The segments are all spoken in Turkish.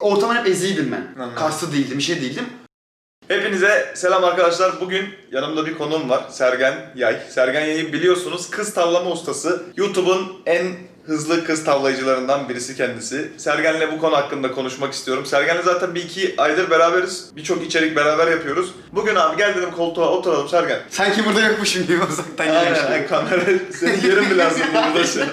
Ortamın hep eziydim ben. Anladım. Kaslı değildim, bir şey değildim. Hepinize selam arkadaşlar. Bugün yanımda bir konuğum var. Sergen Yay. Sergen Yay'ı biliyorsunuz kız tavlama ustası. YouTube'un en hızlı kız tavlayıcılarından birisi kendisi. Sergen'le bu konu hakkında konuşmak istiyorum. Sergen'le zaten bir iki aydır beraberiz. Birçok içerik beraber yapıyoruz. Bugün abi gel dedim koltuğa oturalım Sergen. Sanki burada yokmuşum gibi uzaktan Aynen gibi. kamera senin yerin bile aslında burada şey.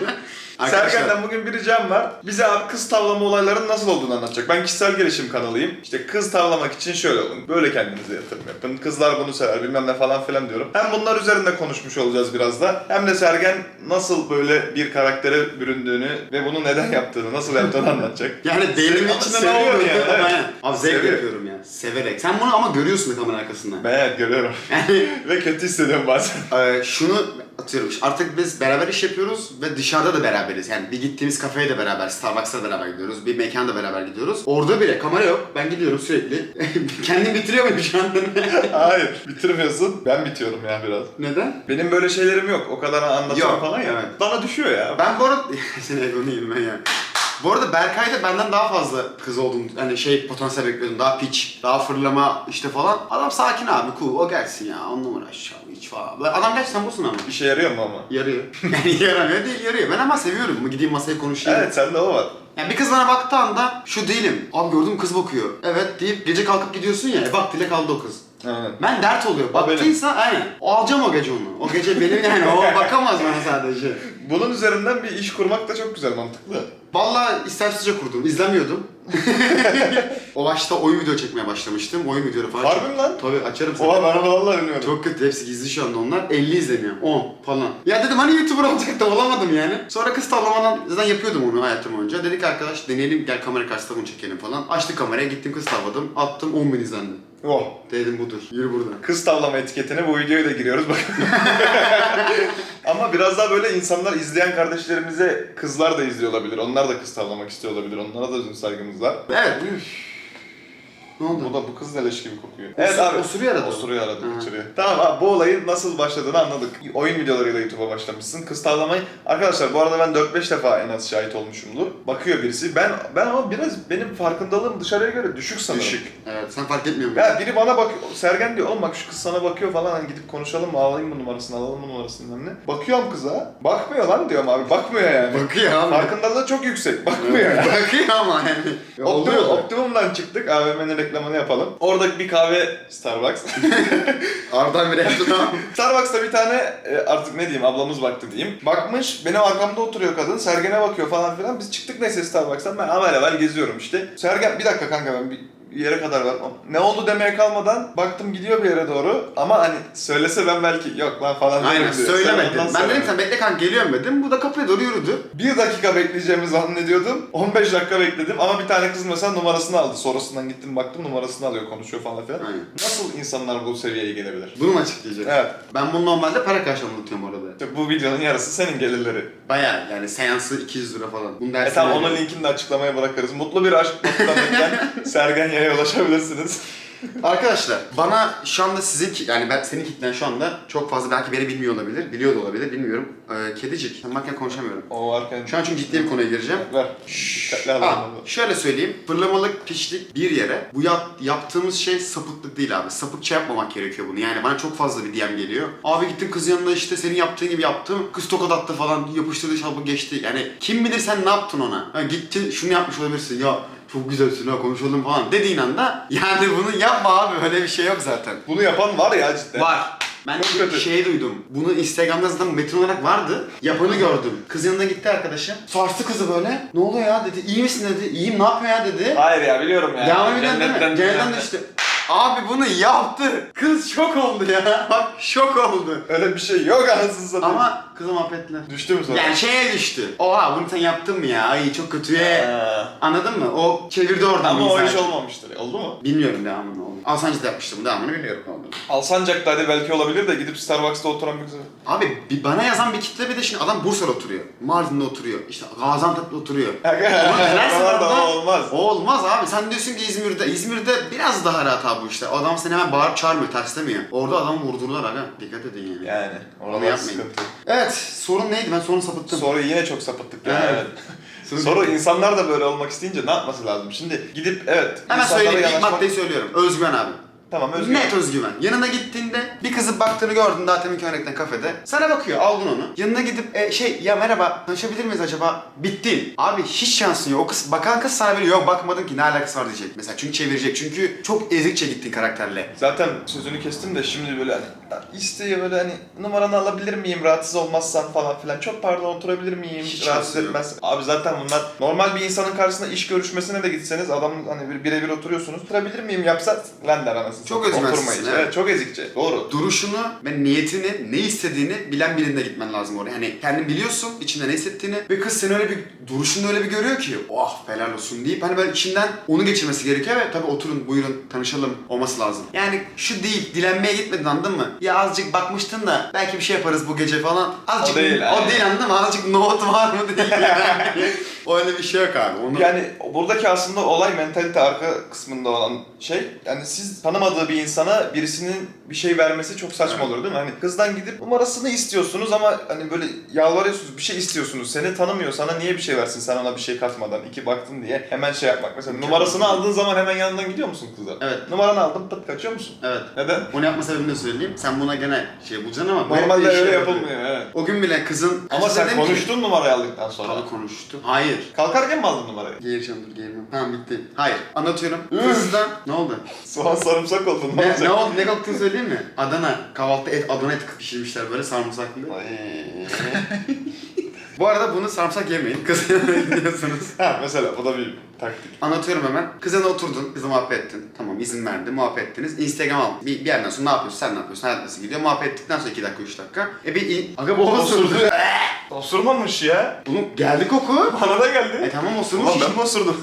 Arkadaşlar- Sergen'den bugün bir ricam var. Bize abi kız tavlama olaylarının nasıl olduğunu anlatacak. Ben kişisel gelişim kanalıyım. İşte kız tavlamak için şöyle olun. Böyle kendinize yatırım yapın. Kızlar bunu sever bilmem ne falan filan diyorum. Hem bunlar üzerinde konuşmuş olacağız biraz da. Hem de Sergen nasıl böyle bir karaktere büründüğünü ve bunu neden yaptığını, nasıl yaptığını anlatacak. Yani değilimin Ama içinde ne oldu? yani, evet. Aynen. Abi zevk yapıyorum ya. Severek. Sen bunu ama görüyorsun da kamera arkasından. Ben evet görüyorum. ve kötü hissediyorum bazen. Ee, şunu atıyorum. Artık biz beraber iş yapıyoruz ve dışarıda da beraberiz. Yani bir gittiğimiz kafeye de beraber, Starbucks'a da beraber gidiyoruz. Bir mekanda beraber gidiyoruz. Orada bile kamera yok. Ben gidiyorum sürekli. Kendim bitiriyor muyum şu an? Hayır, bitirmiyorsun. Ben bitiyorum ya biraz. Neden? Benim böyle şeylerim yok. O kadar anlatıyorum Yok, falan ya. evet. Bana düşüyor ya. Ben bu arada... Seni egonu ben ya. Bu arada Berkay'da benden daha fazla kız olduğunu, hani şey potansiyel bekliyordum. Daha piç, daha fırlama işte falan. Adam sakin abi, cool. O gelsin ya. Onunla uğraşacağım hiç falan. Böyle Adam gerçekten busun ama. İşe yarıyor mu ama? Yarıyor. Yani yaramıyor değil, yarıyor. Ben ama seviyorum. Gideyim masaya konuşayım. Evet sende o var. Yani bir kız bana baktığı anda şu değilim. Abi gördün mü kız bakıyor. Evet deyip gece kalkıp gidiyorsun ya. E bak dile kaldı o kız. Aynen. Ben dert oluyor. Baktıysa aynen. O alacağım o gece onu. O gece benim yani. O bakamaz bana sadece. Bunun üzerinden bir iş kurmak da çok güzel, mantıklı. Vallahi istemsizce kurdum. İzlemiyordum. o başta oyun video çekmeye başlamıştım. Oyun videoları falan. Harbi mi lan? Tabii açarım sana. Oha ben onu vallahi bilmiyorum. Çok kötü. Hepsi gizli şu anda onlar. 50 izleniyor. 10 falan. Ya dedim hani YouTuber olacaktım olamadım yani. Sonra kız tavlamadan zaten yapıyordum onu hayatım boyunca. Dedik arkadaş deneyelim gel kamera karşısında bunu çekelim falan. Açtık kameraya gittim kız tavladım. Attım 10 bin izlendi. Oh. Dedim budur. Yürü buradan. Kız tavlama etiketine bu videoya da giriyoruz bak. Ama biraz daha böyle insanlar izleyen kardeşlerimize kızlar da izliyor olabilir. Onlar da kız tavlamak istiyor olabilir. Onlara da özün saygımız var. Evet. Ne oldu? Bu da bu kız da leş gibi kokuyor. Evet abi. osuruyor arada. Osuruyor arada Hı. kaçırıyor. Tamam abi bu olayın nasıl başladığını anladık. Oyun videolarıyla YouTube'a başlamışsın. Kız tavlamayı. Arkadaşlar bu arada ben 4-5 defa en az şahit olmuşumdur. Bakıyor birisi. Ben ben ama biraz benim farkındalığım dışarıya göre düşük sanırım. Düşük. Evet sen fark etmiyor musun? Ya biri bana bakıyor, Sergen diyor oğlum bak şu kız sana bakıyor falan hani gidip konuşalım mı alayım bu numarasını alalım bu numarasını ne. Bakıyorum kıza, bakmıyor lan diyorum abi, bakmıyor yani. Bakıyor abi. Farkındalığı çok yüksek, bakmıyor yani. Bakıyor ama yani. Ya Optimum, oluyor. Optimum'dan çıktık, AVM'nin reklamını yapalım. Orada bir kahve Starbucks. Aradan bir restoran. Starbucks'ta bir tane e, artık ne diyeyim ablamız baktı diyeyim. Bakmış benim arkamda oturuyor kadın Sergen'e bakıyor falan filan. Biz çıktık neyse Starbucks'tan ben avel avel geziyorum işte. Sergen bir dakika kanka ben bir yere kadar var. Ne oldu demeye kalmadan baktım gidiyor bir yere doğru. Ama hani söylese ben belki yok lan falan Aynen derim diyor. söylemedim. Sen ondan Ben dedim söylemedin. sen bekle kanka geliyorum dedim. Bu da kapıya doğru yürüdü. Bir dakika bekleyeceğimi zannediyordum. 15 dakika bekledim ama bir tane kız mesela numarasını aldı. Sonrasından gittim baktım numarasını alıyor konuşuyor falan filan. Aynen. Nasıl insanlar bu seviyeye gelebilir? Bunu mu açıklayacağım? Evet. Ben bunu normalde para karşılığında anlatıyorum orada. İşte bu videonun yarısı senin gelirleri. Baya yani seansı 200 lira falan. Bunu E dersine tamam veriyorum. onun linkini de açıklamaya bırakırız. Mutlu bir aşk noktalarından Sergen Yay'a ulaşabilirsiniz. Arkadaşlar bana şu anda sizin ki- yani ben senin kitlen şu anda çok fazla belki beni bilmiyor olabilir. Biliyor da olabilir bilmiyorum. Ee, kedicik. Sen varken konuşamıyorum. O varken... Şu an çünkü ciddi bir konuya gireceğim. Ver. Dikkatli Ha, alalım. şöyle söyleyeyim. Fırlamalık, piçlik bir yere. Bu yap, yaptığımız şey sapıklık değil abi. Sapıkça yapmamak gerekiyor bunu. Yani bana çok fazla bir DM geliyor. Abi gittim kız yanına işte senin yaptığın gibi yaptım. Kız tokat attı falan yapıştırdı şalbı geçti. Yani kim bilir sen ne yaptın ona? Ha, gitti şunu yapmış olabilirsin ya çok güzelsin ha konuşalım falan dediğin anda yani bunu yapma abi öyle bir şey yok zaten. Bunu yapan var ya cidden. Var. Ben Çok bir kötü. şey duydum. Bunu Instagram'da zaten metin olarak vardı. Yapanı gördüm. Kız yanına gitti arkadaşım. Sarstı kızı böyle. Ne oluyor ya dedi. İyi misin dedi. İyiyim ne yapıyor ya dedi. Hayır ya biliyorum ya. Devam ediyorsun değil mi? Cennetten düştü. Abi bunu yaptı. Kız şok oldu ya. Bak şok oldu. Öyle bir şey yok anasını satayım. Ama kıza muhabbetler. Düştü mü sonra? Yani şeye düştü. Oha bunu sen yaptın mı ya? Ay çok kötüye. Ha. Anladın mı? O çevirdi oradan. Ama o mizahı. iş olmamıştır. Oldu mu? Bilmiyorum devamını oldu. Alsancı'da yapmıştım. Devamını bilmiyorum ne oldu. Alsancak'ta hadi belki olabilir de gidip Starbucks'ta oturan bir kız. Abi bir bana yazan bir kitle bir de şimdi adam Bursa'da oturuyor. Mardin'de oturuyor. İşte Gaziantep'te oturuyor. nelerse Onlar da orada- olmaz. O olmaz abi. Sen diyorsun ki İzmir'de. İzmir'de biraz daha rahat abi bu işte. O adam seni hemen bağırıp çağırmıyor, terslemiyor. Orada adamı vurdururlar aga. Dikkat edin yani. Yani Onu oralar yapmayın. sıkıntı. Evet, sorun neydi? Ben sorunu sapıttım. Sonra yine çok sapıttık ya. Evet. Evet. Sonra insanlar da böyle olmak isteyince ne yapması lazım? Şimdi gidip evet Hemen insanlara söyleyeyim ilk yanaşmak- maddeyi söylüyorum. Özgüven abi. Tamam özgür. Net özgüven. Yanına gittiğinde bir kızı baktığını gördün daha teminki örnekten kafede. Sana bakıyor aldın onu. Yanına gidip e, şey ya merhaba tanışabilir miyiz acaba? Bittin. Abi hiç şansın yok. O kız bakan kız sana böyle yok bakmadın ki ne alakası var diyecek. Mesela çünkü çevirecek. Çünkü çok ezikçe gittin karakterle. Zaten sözünü kestim de şimdi böyle hani isteği böyle hani numaranı alabilir miyim rahatsız olmazsan falan filan. Çok pardon oturabilir miyim Hiç rahatsız etmez. Abi zaten bunlar normal bir insanın karşısında iş görüşmesine de gitseniz adam hani bir- birebir oturuyorsunuz. Oturabilir miyim yapsa lan der anasını. Çok özgüvensizsin, evet. Evet. çok ezikçe. Doğru. Duruşunu ve niyetini, ne istediğini bilen birinde gitmen lazım oraya. Hani kendin biliyorsun içinde ne hissettiğini ve kız seni öyle bir duruşunda öyle bir görüyor ki oh helal olsun deyip hani böyle içinden onu geçirmesi gerekiyor ve tabii oturun buyurun tanışalım olması lazım. Yani şu değil dilenmeye gitmedin anladın mı? Ya azıcık bakmıştın da belki bir şey yaparız bu gece falan. Azıcık O değil, o değil anladın mı? Azıcık nohut var mı değil yani. öyle bir şey yok abi. Onu... Yani buradaki aslında olay mentalite arka kısmında olan şey. Yani siz tanımadığı bir insana birisinin bir şey vermesi çok saçma Evet. olur değil mi? Hani kızdan gidip numarasını istiyorsunuz ama hani böyle yalvarıyorsunuz bir şey istiyorsunuz. Seni tanımıyor sana niye bir şey versin sen ona bir şey katmadan iki baktın diye hemen şey yapmak. Mesela numarasını aldığın zaman hemen yanından gidiyor musun kıza? Evet. Numaranı aldım pıt kaçıyor musun? Evet. Neden? Onu yapma sebebini de söyleyeyim. Sen buna gene şey bulacaksın ama Normalde öyle şey yapılmıyor evet. O gün bile kızın... Ama sen Dedim ki- konuştun numarayı aldıktan sonra. Tabii konuştu. Hayır. Kalkarken mi aldın numarayı? Geğireceğim dur geğirmem. Tamam bitti. Hayır. Anlatıyorum. Kızdan... ne oldu? Soğan sarımsak oldun. Ne Ne, ne oldu? Ne koktunu söyleyeyim mi? Adana. Kahvaltıda et, Adana et pişirmişler böyle sarımsaklı. Bu arada bunu sarımsak yemeyin. Kız diyorsunuz. ha mesela bu da bir taktik. Anlatıyorum hemen. Kızına oturdun, kızla muhabbet ettin. Tamam izin verdi, muhabbet ettiniz. Instagram al. Bir, bir yerden sonra ne yapıyorsun, sen ne yapıyorsun, hayat nasıl gidiyor? Muhabbet ettikten sonra 2 dakika, 3 dakika. E bir... in- Aga bu osurdu. Osurmamış ya. Bunun geldi koku. Bana da geldi. E tamam osurmuş. Ulan ben mi osurdum?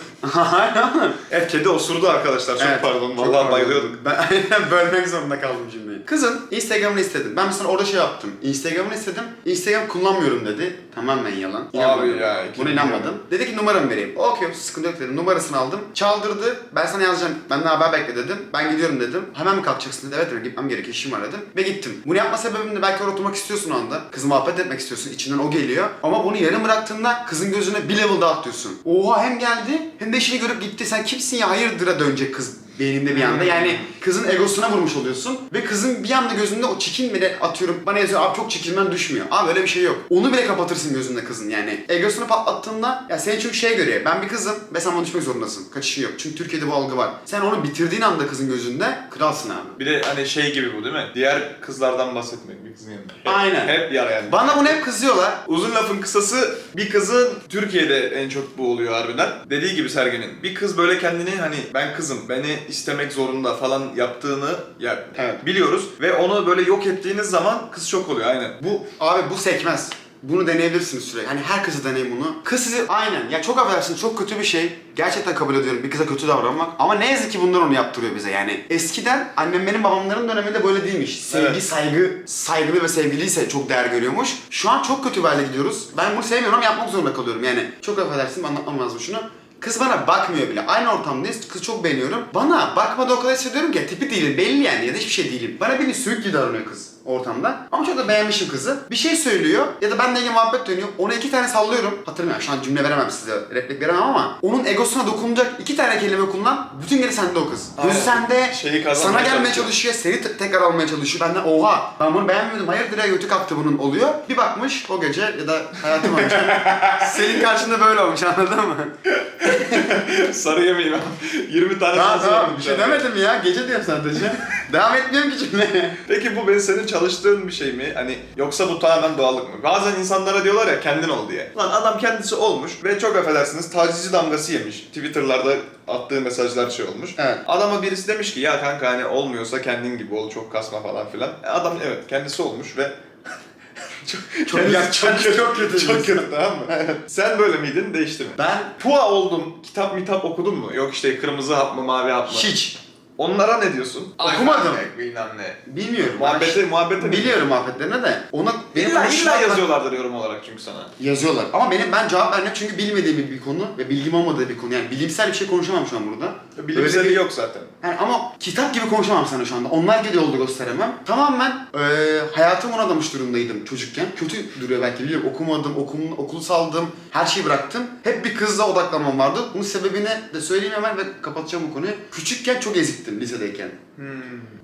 Evet kedi osurdu arkadaşlar. Çok Evet, pardon. çok Vallahi pardon. bayılıyorduk. Ben bölmek zorunda kaldım cümleyi. Kızın Instagram'ını istedim. Ben mesela orada şey yaptım. Instagram'ını istedim. Instagram kullanmıyorum dedi. Tamamen yalan. İnanmadım. ya, Buna kim inanmadım. Dedi ki numaramı vereyim. Okey sıkıntı yok dedim. Numarasını aldım. Çaldırdı. Ben sana yazacağım. Benden haber bekle dedim. Ben gidiyorum dedim. Hemen mi kalkacaksın dedi. Evet dedim. Gitmem gerekiyor. işim var dedim. Ve gittim. Bunu yapma sebebim de belki orada oturmak istiyorsun o anda. Kızla muhabbet etmek istiyorsun. İçinden o geliyor. Ama bunu yarım bıraktığında kızın gözüne bir level daha atlıyorsun. Oha hem geldi hem de işini görüp gitti. Sen kimsin ya hayırdır'a dönecek kız beyninde bir anda. Yani kızın egosuna vurmuş oluyorsun ve kızın bir anda gözünde o çekin bile atıyorum bana yazıyor abi çok çekinmen düşmüyor. Abi öyle bir şey yok. Onu bile kapatırsın gözünde kızın yani. Egosunu patlattığında ya seni çünkü şey görüyor. Ben bir kızım ve sen bana düşmek zorundasın. Kaçışın yok. Çünkü Türkiye'de bu algı var. Sen onu bitirdiğin anda kızın gözünde kralsın abi. Bir de hani şey gibi bu değil mi? Diğer kızlardan bahsetmek bir kızın yanında. Hep, Aynen. Hep yani. Bana bunu hep kızıyorlar. Uzun lafın kısası bir kızın Türkiye'de en çok bu oluyor harbiden. Dediği gibi Sergen'in. Bir kız böyle kendini hani ben kızım beni istemek zorunda falan yaptığını ya Evet. biliyoruz ve onu böyle yok ettiğiniz zaman kız şok oluyor aynen. Bu abi bu sekmez. Bunu deneyebilirsiniz sürekli. Hani her kızı deneyin bunu. Kız sizi aynen ya çok affedersin çok kötü bir şey. Gerçekten kabul ediyorum bir kıza kötü davranmak. Ama ne yazık ki bunlar onu yaptırıyor bize yani. Eskiden annem benim babamların döneminde böyle değilmiş. Sevgi, Evet. saygı, saygılı ve sevgiliyse çok değer görüyormuş. Şu an çok kötü bir hale gidiyoruz. Ben bunu sevmiyorum ama yapmak zorunda kalıyorum yani. Çok affedersin anlatmam lazım şunu. Kız bana bakmıyor bile. Aynı ortamdayız. Kız çok beğeniyorum. Bana bakmadı o kadar hissediyorum ki tipi değilim. Belli yani ya da hiçbir şey değilim. Bana beni gibi davranıyor kız ortamda. Ama çok da beğenmişim kızı. Bir şey söylüyor ya da benimle ilgili muhabbet dönüyor. Ona iki tane sallıyorum. Hatırlamıyorum şu an cümle veremem size. Replik veremem ama onun egosuna dokunacak iki tane kelime kullan. Bütün geri sende o kız. Gözü sende. Şeyi kazanmaya sana gelmeye çalışıyor. çalışıyor. Seni te- tekrar almaya çalışıyor. Benden oha ben bunu beğenmiyordum. Hayırdır ya götü kalktı bunun oluyor. Bir bakmış o gece ya da hayatım boyunca senin karşında böyle olmuş anladın mı? Sarı yemeği ben. 20 tane Tamam tamam bir şey demedim ya. Gece diyorum sadece. Devam etmiyorum ki cümleye. Peki bu ben senin çalıştığın bir şey mi? Hani yoksa bu tamamen doğallık mı? Bazen insanlara diyorlar ya kendin ol diye. Lan adam kendisi olmuş ve çok affedersiniz tacizci damgası yemiş. Twitter'larda attığı mesajlar şey olmuş. Evet. Adama birisi demiş ki ya kanka hani olmuyorsa kendin gibi ol çok kasma falan filan. E Adam evet kendisi olmuş ve çok, Çok kendisi ya- çok- çok kötü Çok diyorsun. kötü tamam mı? Sen böyle miydin değişti mi? Ben Pua oldum. Kitap mitap okudun mu? Yok işte kırmızı hap mı mavi hap mı? hiç Onlara ne diyorsun? Okumadım. Ay, Bilmem ne. bilmiyorum. Muhabbete, muhabbete Biliyorum muhabbetlerine de ona benim İlla, illa yazıyorlardır yorum olarak çünkü sana. Yazıyorlar. Ama benim ben cevap vermek çünkü bilmediğim bir konu ve bilgim olmadığı bir konu. Yani bilimsel bir şey konuşamam şu an burada. Bilimseli bir- yok zaten. Yani ama kitap gibi konuşamam sana şu anda. Onlar gibi yolda gösteremem. Tamamen eee hayatımı ona adamış durumdaydım çocukken. Kötü duruyor belki biliyorum. Okumadım, okum, okulu saldım. Her şeyi bıraktım. Hep bir kızla odaklanmam vardı. Bunun sebebini de söyleyeyim hemen ve kapatacağım bu konuyu. Küçükken çok eziktim lisedeyken.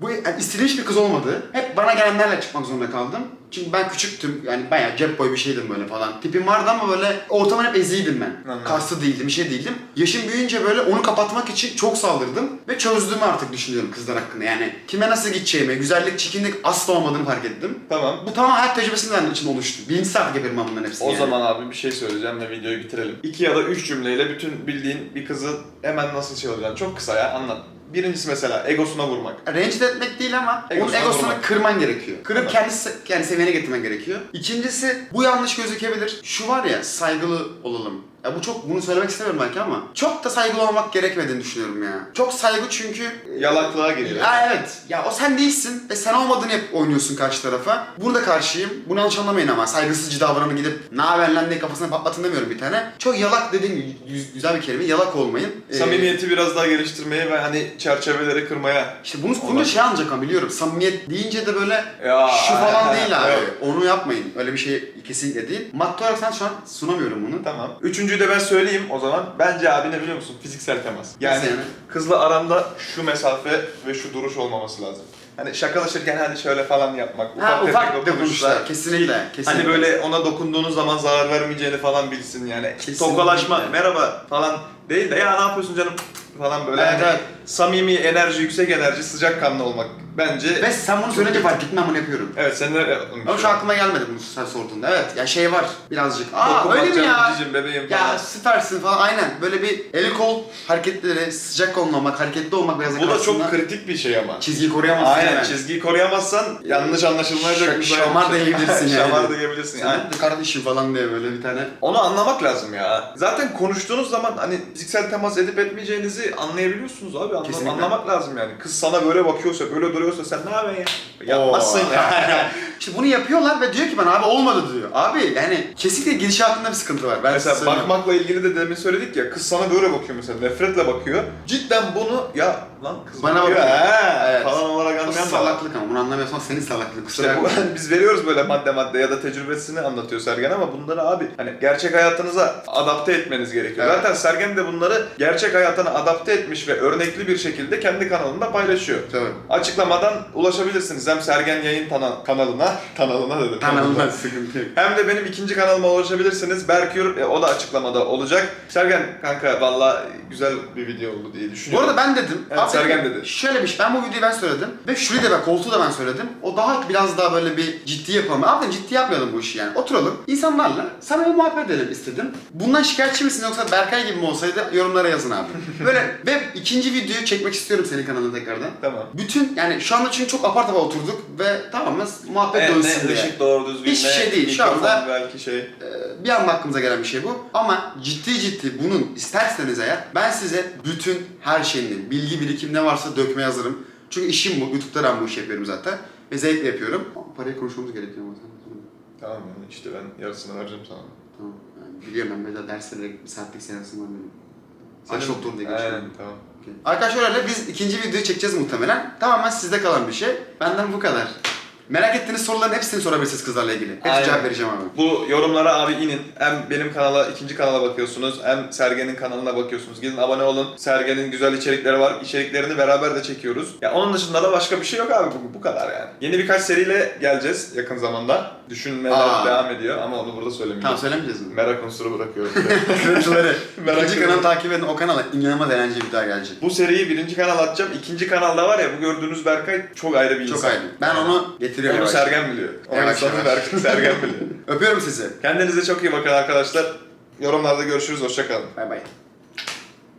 Bu yani istediğim hiçbir kız olmadı. Hep bana gelenlerle çıkmak zorunda kaldım. Çünkü ben küçüktüm. Yani bayağı cep boy bir şeydim böyle falan. Tipim vardı ama böyle ortamın hep eziydim ben. Anladım. Kaslı değildim, bir şey değildim. Yaşım büyüyünce böyle onu kapatmak için çok saldırdım. Ve çözdüğümü artık düşünüyorum kızlar hakkında. Yani kime nasıl gideceğimi, güzellik, çirkinlik asla olmadığını fark ettim. Tamam. Bu tamamen hayat tecrübesinden için oluştu. Bilinçli artık yapıyorum ben bunların hepsini O yani. zaman abi bir şey söyleyeceğim ve videoyu bitirelim. İki ya da üç cümleyle bütün bildiğin bir kızı hemen nasıl şey olacaksın? Çok kısa ya anlat. Birincisi mesela egosuna vurmak. Rencide etmek değil ama Egosuna onun egosunu vurmak. kırman gerekiyor. Kırıp Tamam. kendi, se- kendi seviyene getirmen gerekiyor. İkincisi bu yanlış gözükebilir. Şu var ya saygılı olalım. Ya bu çok bunu söylemek istemiyorum belki ama çok da saygılı olmak gerekmediğini düşünüyorum ya. Çok saygı çünkü Yalaklığa giriyor. Ya evet. Ya o sen değilsin ve sen olmadığını hep oynuyorsun karşı tarafa. Bunu da karşıyım. Bunu yanlış anlamayın ama saygısızca davranın gidip ne haber lan diye kafasına patlatın demiyorum bir tane. Çok yalak dediğim gibi güzel bir kelime. Yalak olmayın. Ee, Samimiyeti biraz daha geliştirmeye ve hani çerçeveleri kırmaya. işte bunu bunu şey anlayacak ama biliyorum. Samimiyet deyince de böyle Ya, şu falan değil abi. evet. Onu yapmayın. Öyle bir şey kesinlikle değil. Madde olarak sen şu an sunamıyorum bunu. Tamam. Üçüncüyü de ben söyleyeyim o zaman. Bence abi ne biliyor musun? Fiziksel temas. Yani, Nasıl yani? kızla aranda şu mesafe ve şu duruş olmaması lazım. Hani şakalaşırken hadi şöyle falan yapmak. Ha tefek ufak dokunuşlar. Kesinlikle. kesinlikle. Hani böyle ona dokunduğunuz zaman zarar vermeyeceğini falan bilsin yani. Kesinlikle. Tokalaşma, merhaba falan değil de ya ne yapıyorsun canım falan böyle Evet, hani evet. Samimi enerji, yüksek enerji, sıcakkanlı olmak bence. Ve sen bunu söyleyince fark ettim ben bunu yapıyorum. Evet sen de yaptın. Ama şu aklıma gelmedi bunu sen sorduğunda. Evet ya şey var birazcık. Aa Dokunmak öyle mi ya? cicim, bebeğim falan. Ya süpersin falan aynen. Böyle bir el kol hareketleri, sıcak olmamak, hareketli olmak biraz Bu da çok kritik bir şey ama. Çizgiyi koruyamazsın Aynen hemen. çizgiyi koruyamazsan yanlış anlaşılmayacak bir şey. şamar diyebilirsin yani. Şamar diyebilirsin. Sen Yani. de kardeşim falan diye böyle bir tane. Onu anlamak lazım ya. Zaten konuştuğunuz zaman hani fiziksel temas edip etmeyeceğinizi anlayabiliyorsunuz abi. Anla- Kesinlikle. anlamak lazım yani. Kız sana böyle bakıyorsa, böyle duruyorsa sen ne yapıyorsun ya? Yapmazsın Oo. ya. İşte bunu yapıyorlar ve diyor ki bana abi olmadı diyor. Abi yani kesinlikle gidişatında bir sıkıntı var. Ben mesela söyleyeyim. bakmakla ilgili de demin söyledik ya kız sana böyle bakıyor mesela nefretle bakıyor. Cidden bunu ya lan kız Bana he, Evet. falan olarak Bu anlayan da var. salaklık ama bunu anlamıyorsan senin salaklığın. Kusura İşte bu, bakma. biz veriyoruz böyle madde madde ya da tecrübesini anlatıyor Sergen ama bunları abi hani gerçek hayatınıza adapte etmeniz gerekiyor. Evet. Zaten Sergen de bunları gerçek hayatına adapte etmiş ve örnekli bir şekilde kendi kanalında paylaşıyor. Tabii. Açıklamadan ulaşabilirsiniz hem Sergen Yayın tana- kanalına, kanalına dedim. Kanalından sıkıntı yok. Hem de benim ikinci kanalıma ulaşabilirsiniz. Berkür e, o da açıklamada olacak. Sergen kanka valla güzel bir video oldu diye Bu düşünüyorum. arada ben dedim. Evet, Abi Sergen dedi. Şöyle bir şey, ben bu videoyu ben söyledim. Ve şurayı da ben, koltuğu da ben söyledim. O daha biraz daha böyle bir ciddi yapalım. Abi ciddi yapmayalım bu işi yani. Oturalım, insanlarla samimi muhabbet edelim istedim. Bundan şikayetçi misin yoksa Berkay gibi mi olsaydı yorumlara yazın abi. Böyle ve ikinci videoyu çekmek istiyorum senin kanalına tekrardan. Tamam. Bütün yani şu anda çünkü çok apar topar oturduk ve tamamen muhabbet Evet, dönsün ne diye. ışık doğru düzgün Hiçbir ne şey değil. Şu anda- belki şey. Ee, bir anda aklımıza gelen bir şey bu. Ama ciddi ciddi bunun isterseniz eğer ben size bütün her şeyini, bilgi birikim ne varsa dökmeye hazırım. Çünkü işim bu. YouTube'da ben bu işi yapıyorum zaten. Ve zevkle yapıyorum. Ama parayı konuşmamız gerekiyor ama sen. Tamam yani işte ben yarısını vereceğim sana. Tamam. Yani biliyorum ben mesela derslere bir saatlik seansım var benim. Aç Senin- doktor diye geçiyorum. tamam. Okey. Arkadaşlar öyle biz ikinci videoyu çekeceğiz muhtemelen. Tamamen sizde kalan bir şey. Benden bu kadar. Merak ettiğiniz soruların hepsini sorabilirsiniz kızlarla ilgili. Hepsi Aynen. cevap vereceğim abi. Bu yorumlara abi inin. Hem benim kanala, ikinci kanala bakıyorsunuz. Hem Sergen'in kanalına bakıyorsunuz. Gidin abone olun. Sergen'in güzel içerikleri var. İçeriklerini beraber de çekiyoruz. Ya onun dışında da başka bir şey yok abi. Bu, bu kadar yani. Yeni birkaç seriyle geleceğiz yakın zamanda. Düşünmeler Aa. devam ediyor ama onu burada söylemeyeceğim. Tamam söylemeyeceğiz mi? Merak unsuru bırakıyorum. Kırıntıları. Merak İkinci kanalı takip edin. O kanala inanılmaz eğlenceli bir daha gelecek. bu seriyi birinci kanal atacağım. İkinci kanalda var ya bu gördüğünüz Berkay çok ayrı bir Çok insan. ayrı. Ben onu getiriyorum. Onu yavaş. Sergen biliyor. Onun Yavaş yavaş. Berkay Sergen biliyor. Öpüyorum sizi. Kendinize çok iyi bakın arkadaşlar. Yorumlarda görüşürüz. Hoşçakalın. Bay bay.